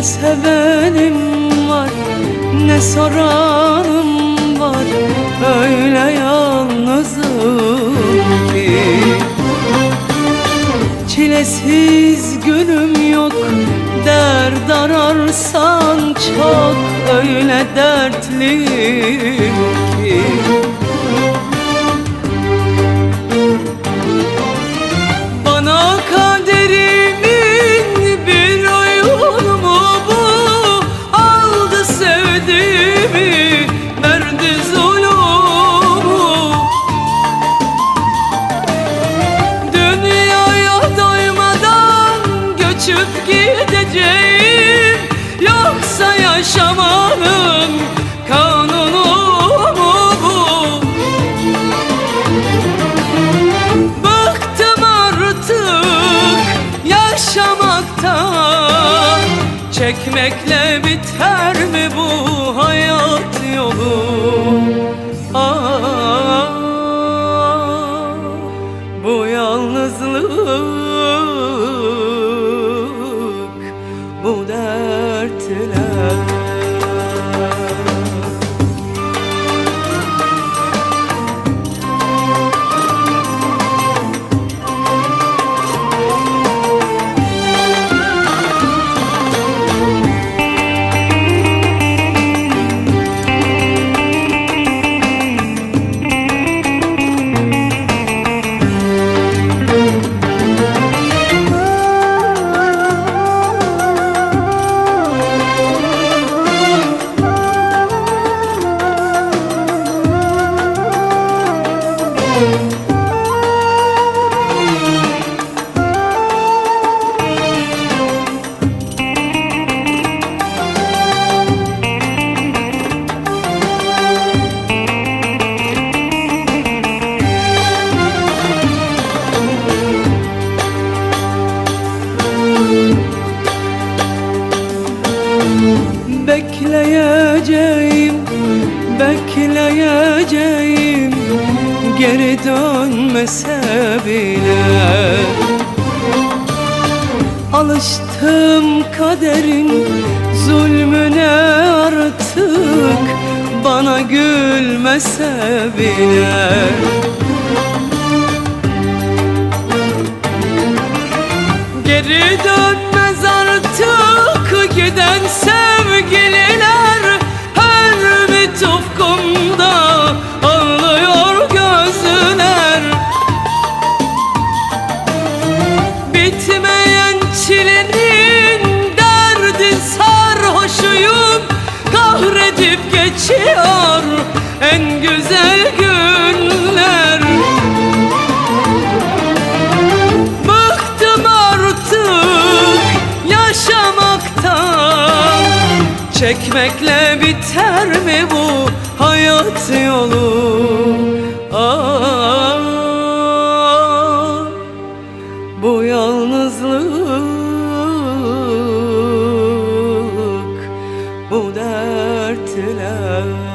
Ne sevenim var ne soranım var Öyle yalnızım ki. Çilesiz günüm yok Dert ararsan çok Öyle dertliyim Çekmekle biter mi bu hayat yolu? Ah, bu yalnızlık Bu dertler Bekleyeceğim, bekleyeceğim. Geri dönmese bile Alıştım kaderin zulmüne artık Bana gülmese bile. Geri dönmez Çekmekle biter mi bu hayat yolu? Ah, bu yalnızlık Bu dertler